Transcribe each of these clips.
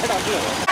太大个了。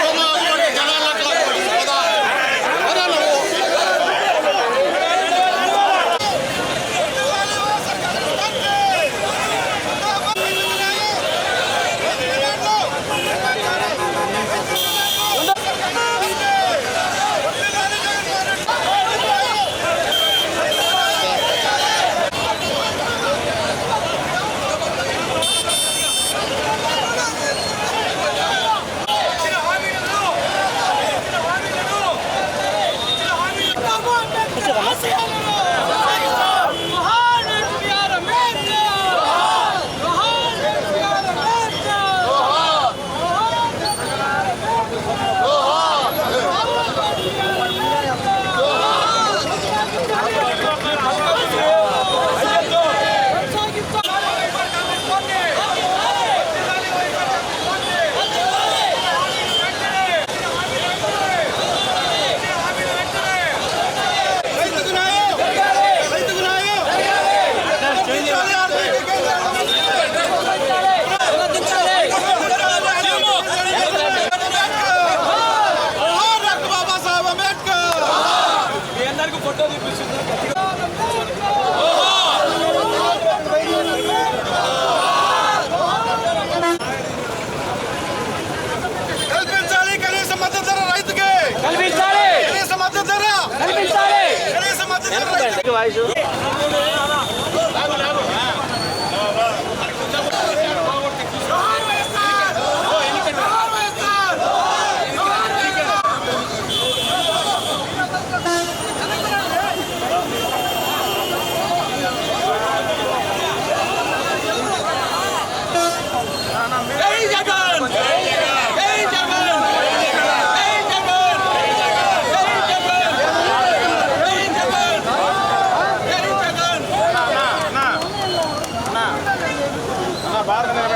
ಪ್ರಾರ್ಥನೆ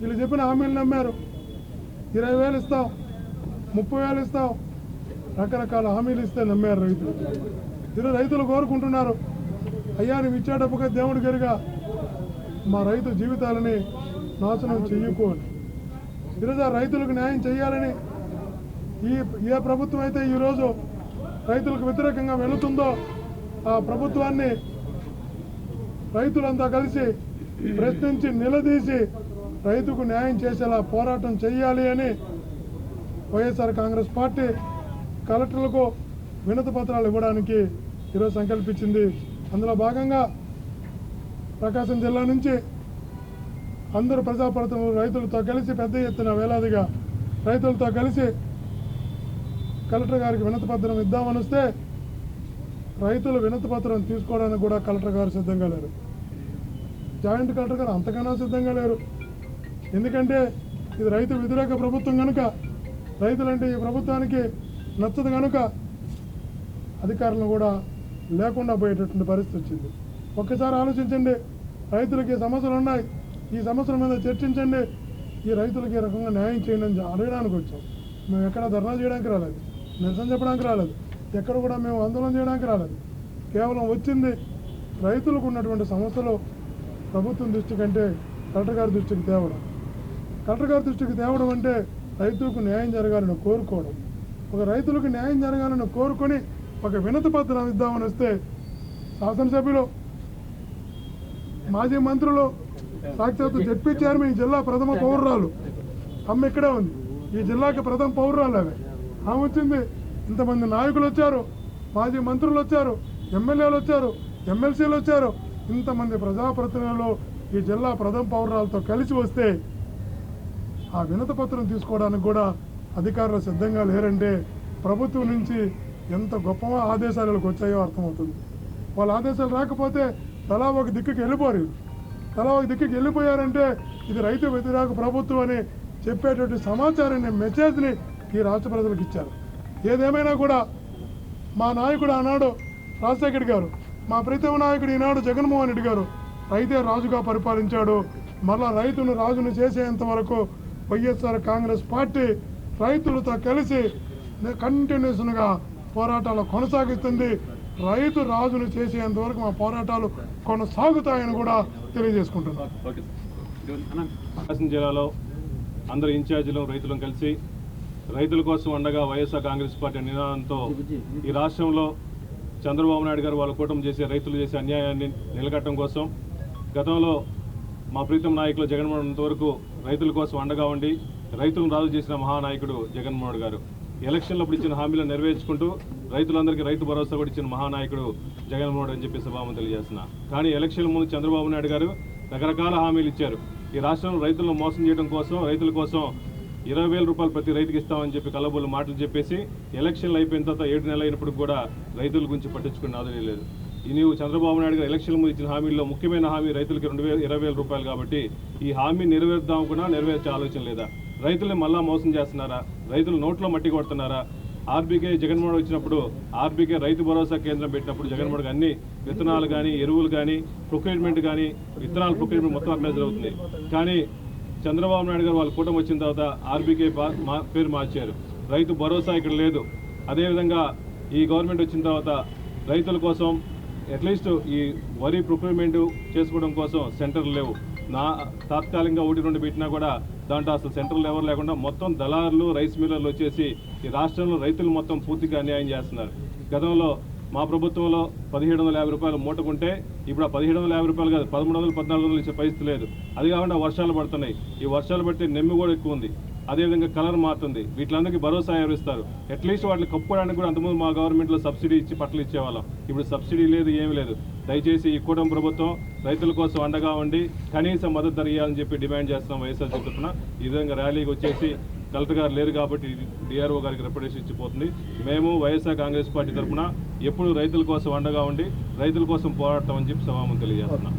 వీళ్ళు చెప్పిన హామీలు నమ్మారు. ఇరవై వేలు ఇస్తాం ముప్పై వేలు ఇస్తాం. రకరకాల హామీలు ఇస్తే నమ్మారు రైతులు. ఈరోజు రైతులు కోరుకుంటున్నారు అయ్యా నువ్వు ఇచ్చేటప్పుగా దేవుడి గారిగా మా రైతు జీవితాలని నాశనం చెయ్యకు అని ఈరోజు ఆ రైతులకు న్యాయం చేయాలని ఈ ఏ ప్రభుత్వం అయితే ఈరోజు రైతులకు వ్యతిరేకంగా వెళుతుందో ఆ ప్రభుత్వాన్ని రైతులంతా కలిసి ప్రశ్నించి నిలదీసి రైతుకు న్యాయం చేసేలా పోరాటం చేయాలి అని వైఎస్ఆర్ కాంగ్రెస్ పార్టీ కలెక్టర్లకు వినతి పత్రాలు ఇవ్వడానికి ఈరోజు సంకల్పించింది. అందులో భాగంగా ప్రకాశం జిల్లా నుంచి అందరూ ప్రజాప్రతినిధులు రైతులతో కలిసి పెద్ద ఎత్తున వేలాదిగా రైతులతో కలిసి కలెక్టర్ గారికి వినతి పత్రం ఇద్దామని వస్తే రైతులు వినతి పత్రం తీసుకోవడానికి కూడా కలెక్టర్ గారు సిద్ధంగా లేరు. జాయింట్ కలెక్టర్ గారు అంతకన్నా సిద్ధంగా లేరు. ఎందుకంటే ఇది రైతు వ్యతిరేక ప్రభుత్వం కనుక రైతులంటే ఈ ప్రభుత్వానికి నచ్చదు కనుక అధికారులను కూడా లేకుండా పోయేటటువంటి పరిస్థితి వచ్చింది. ఒక్కసారి ఆలోచించండి రైతులకి సమస్యలు ఉన్నాయి. ఈ సమస్యల మీద చర్చించండి. ఈ రైతులకి ఈ రకంగా న్యాయం చేయండి అని అడగడానికి వచ్చాం. మేము ఎక్కడ ధర్నా చేయడానికి రాలేదు. నిరసన చెప్పడానికి రాలేదు. ఎక్కడ కూడా మేము ఆందోళన చేయడానికి రాలేదు. కేవలం వచ్చింది రైతులకు ఉన్నటువంటి సమస్యలు ప్రభుత్వం దృష్టి కంటే కలెక్టర్ గారి దృష్టికి తేవడం. కలెక్టర్ గారి దృష్టికి తేవడం అంటే రైతులకు న్యాయం జరగాలని కోరుకోవడం. ఒక రైతులకు న్యాయం జరగాలని కోరుకొని ఒక వినతి పత్రం ఇద్దామని వస్తే శాసనసభ్యులు మాజీ మంత్రులు సాక్షాత్తు జడ్పీ చైర్మన్ ఈ జిల్లా ప్రథమ పౌరురాలు. అమ్మ ఇక్కడే ఉంది. ఈ జిల్లాకి ప్రథమ పౌరురాలు అవి ఆమె వచ్చింది. ఇంతమంది నాయకులు వచ్చారు. మాజీ మంత్రులు వచ్చారు. ఎమ్మెల్యేలు వచ్చారు. ఎమ్మెల్సీలు వచ్చారు. ఇంతమంది ప్రజాప్రతినిధులు ఈ జిల్లా ప్రథమ పౌరాలతో కలిసి వస్తే ఆ వినత పత్రం తీసుకోవడానికి కూడా అధికారులు సిద్ధంగా లేరంటే ప్రభుత్వం నుంచి ఎంత గొప్ప ఆదేశాలకు వచ్చాయో అర్థమవుతుంది. వాళ్ళ ఆదేశాలు రాకపోతే తలా ఒక దిక్కుకి వెళ్ళిపోరు తలా ఒక దిక్కుకి వెళ్ళిపోయారంటే ఇది రైతు వ్యతిరేక ప్రభుత్వం అని చెప్పేటువంటి సమాచారాన్ని మెసేజ్ని ఈ రాష్ట్ర ప్రజలకు ఇచ్చారు. ఏదేమైనా కూడా మా నాయకుడు ఆనాడు రాజశేఖర్ గారు మా ప్రీతమ నాయకుడు ఈనాడు జగన్మోహన్ రెడ్డి గారు రైతే రాజుగా పరిపాలించాడు. మళ్ళా రైతును రాజును చేసేంత వరకు వైఎస్ఆర్ కాంగ్రెస్ పార్టీ రైతులతో కలిసి కంటిన్యూస్గా పోరాటాలు కొనసాగిస్తుంది. రైతు రాజును చేసేంత వరకు మా పోరాటాలు కొనసాగుతాయని కూడా తెలియజేసుకుంటున్నాను. జిల్లాలో అందరు ఇన్ఛార్జీలు రైతులను కలిసి రైతుల కోసం అండగా వైఎస్ఆర్ కాంగ్రెస్ పార్టీ నినాదంతో ఈ రాష్ట్రంలో చంద్రబాబు నాయుడు గారు వాళ్ళ కూటమి చేసే రైతులు చేసే అన్యాయాన్ని నిలకట్టడం కోసం గతంలో మా ప్రీతం నాయకులు జగన్మోహన్ వరకు రైతుల కోసం అండగా ఉండి రైతులను రాజు చేసిన మహానాయకుడు జగన్మోహన్ గారు. ఎలక్షన్లప్పుడు ఇచ్చిన హామీలను నెరవేర్చుకుంటూ రైతులందరికీ రైతు భరోసా కూడా ఇచ్చిన మహానాయకుడు జగన్మోహన్ అని చెప్పి సభామం తెలియజేస్తున్నా. కానీ ఎలక్షన్ ముందు చంద్రబాబు నాయుడు గారు రకరకాల హామీలు ఇచ్చారు. ఈ రాష్ట్రంలో రైతులను మోసం చేయడం కోసం రైతుల కోసం ఇరవై వేల రూపాయలు ప్రతి రైతుకి ఇస్తామని చెప్పి కలబోలు మాటలు చెప్పేసి ఎలక్షన్లు అయిపోయిన తర్వాత ఏడు నెలలు అయినప్పుడు కూడా రైతుల గురించి పట్టించుకున్న ఆదరణ లేదు. ఈ నీవు చంద్రబాబు నాయుడు గారు ఎలక్షన్ ముందు ఇచ్చిన హామీల్లో ముఖ్యమైన హామీ రైతులకి రెండు వేల ఇరవై వేల రూపాయలు కాబట్టి ఈ హామీ నెరవేర్దాం కూడా నెరవేర్చే ఆలోచన లేదా? రైతుల్ని మళ్ళా మోసం చేస్తున్నారా? రైతులు నోట్లో మట్టి కొడుతున్నారా? ఆర్బీకే జగన్మోహన్ వచ్చినప్పుడు ఆర్బీకే రైతు భరోసా కేంద్రం పెట్టినప్పుడు జగన్మోహన్ అన్ని విత్తనాలు కానీ ఎరువులు కానీ ప్రొక్యూర్మెంట్ కానీ విత్తనాల ప్రొక్యూర్మెంట్ మొత్తం అక్కడ జరుగుతుంది. కానీ చంద్రబాబు నాయుడు గారు వాళ్ళ కూటమి వచ్చిన తర్వాత ఆర్బీకే మా- పేరు మార్చారు. రైతు భరోసా ఇక్కడ లేదు. అదేవిధంగా ఈ గవర్నమెంట్ వచ్చిన తర్వాత రైతుల కోసం అట్లీస్ట్ ఈ వరి ప్రొక్యూర్మెంట్ చేసుకోవడం కోసం సెంటర్లు లేవు. నా తాత్కాలికంగా ఒకటి రెండు పెట్టినా కూడా దాంట్లో అసలు సెంటర్లు ఎవరు లేకుండా మొత్తం దళారులు రైస్ మిల్లర్లు వచ్చేసి ఈ రాష్ట్రంలో రైతులు మొత్తం పూర్తిగా అన్యాయం చేస్తున్నారు. గతంలో మా ప్రభుత్వంలో పదిహేడు వందల యాభై రూపాయలు మూటకుంటే ఇప్పుడు ఆ పదిహేడు వందల యాభై రూపాయలు కాదు పదమూడు వందలు పద్నాలుగు వందలు ఇచ్చే పరిస్థితి లేదు. అది కాకుండా వర్షాలు పడుతున్నాయి. ఈ వర్షాలు పడితే నెమ్మి కూడా ఎక్కువ ఉంది. అదేవిధంగా కలర్ మారుతుంది. వీటిలందరికీ భరోసా ఎవరిస్తారు అట్లీస్ట్ వాటిని కప్పుకోవడానికి కూడా అంతకుముందు మా గవర్నమెంట్లో సబ్సిడీ ఇచ్చి పట్టలు ఇచ్చేవాళ్ళం. ఇప్పుడు సబ్సిడీ లేదు ఏమీ లేదు. దయచేసి ఈ కూటమి ప్రభుత్వం రైతుల కోసం అండగా ఉండి కనీస మద్దతు ధర ఇవ్వాలని చెప్పి డిమాండ్ చేస్తున్నాం వైఎస్ఆర్ చెప్తున్నా ఈ విధంగా ర్యాలీకి వచ్చేసి కలెక్టర్ గారు లేరు కాబట్టి డిఆర్ఓ గారికి రిప్రజెంటేషన్ ఇచ్చిపోతుంది. మేము వైఎస్ఆర్ కాంగ్రెస్ పార్టీ తరఫున ఎప్పుడు రైతుల కోసం అండగా ఉండి రైతుల కోసం పోరాడతామని చెప్పి సమామం తెలియజేస్తున్నాం.